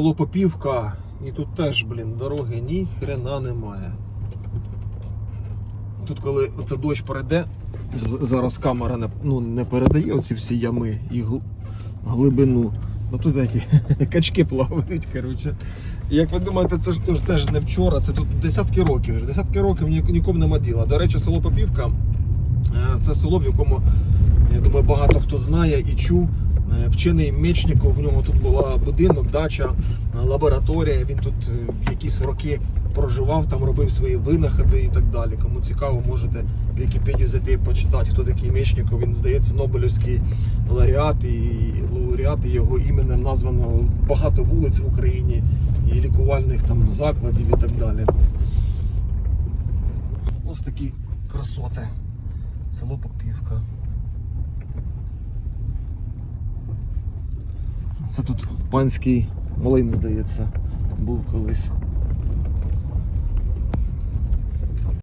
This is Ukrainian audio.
Село Попівка, і тут теж, блін, дороги ні хрена немає. Тут, коли оце дощ перейде, зараз камера не, ну, не передає оці всі ями і глибину. Ну тут ці качки плавають, коротше. Як ви думаєте, це ж теж- теж не вчора, це тут десятки років. Десятки років нікому нема діла. До речі, село Попівка е, це село, в якому, я думаю, багато хто знає і чув. Вчений Мечніков, в ньому тут була будинок, дача, лабораторія. Він тут е, якісь роки проживав, там робив свої винаходи і так далі. Кому цікаво, можете в Вікіпедію зайти і почитати, хто такий Мечніков. Він здається Нобелівський лауреат і лауреат і його іменем названо багато вулиць в Україні і лікувальних там закладів і так далі. Ось такі красоти. Село Попівка. Це тут панський малин, здається, був колись.